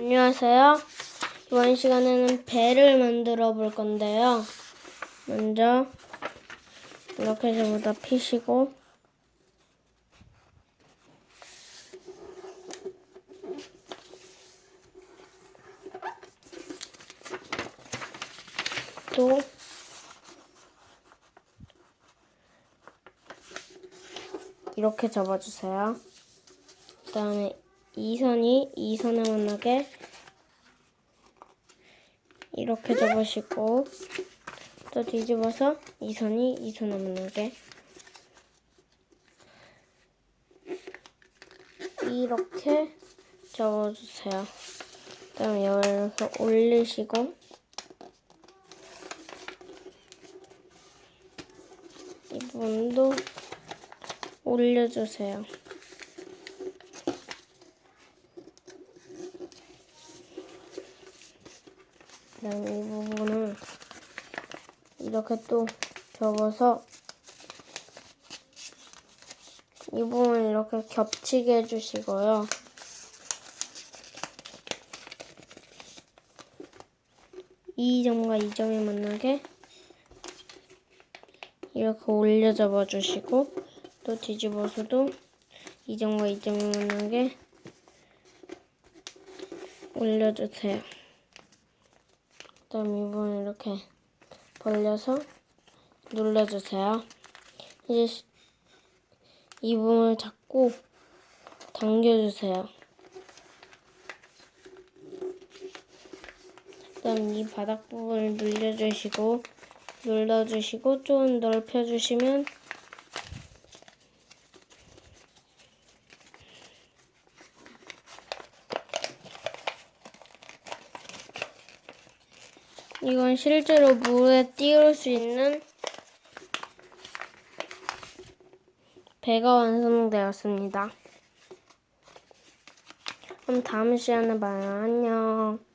안녕하세요. 이번 시간에는 배를 만들어 볼 건데요. 먼저 이렇게 전부 다 피시고 또 이렇게 접어주세요. 그 다음에 이 선이 이 선에 만나게 이렇게 접으시고 또 뒤집어서 이 선이 이 선에 만나게 이렇게 접어주세요. 그 다음에 이렇게 올리시고 이 부분도 올려주세요. 그다음에 이 부분을 이렇게 또 접어서 이 부분 이렇게 겹치게 해주시고요. 이 점과 이 점이 만나게 이렇게 올려 접어 주시고 또 뒤집어서도 이 점과 이 점이 만나게 올려주세요. 그다음 이 부분 이렇게 벌려서 눌러주세요. 이제 시- 이 부분을 잡고 당겨주세요. 그다음 이 바닥 부분을 눌려주시고 눌러주시고 좀 넓혀주시면 이건 실제로 물에 띄울 수 있는 배가 완성되었습니다. 그럼 다음 시간에 봐요. 안녕.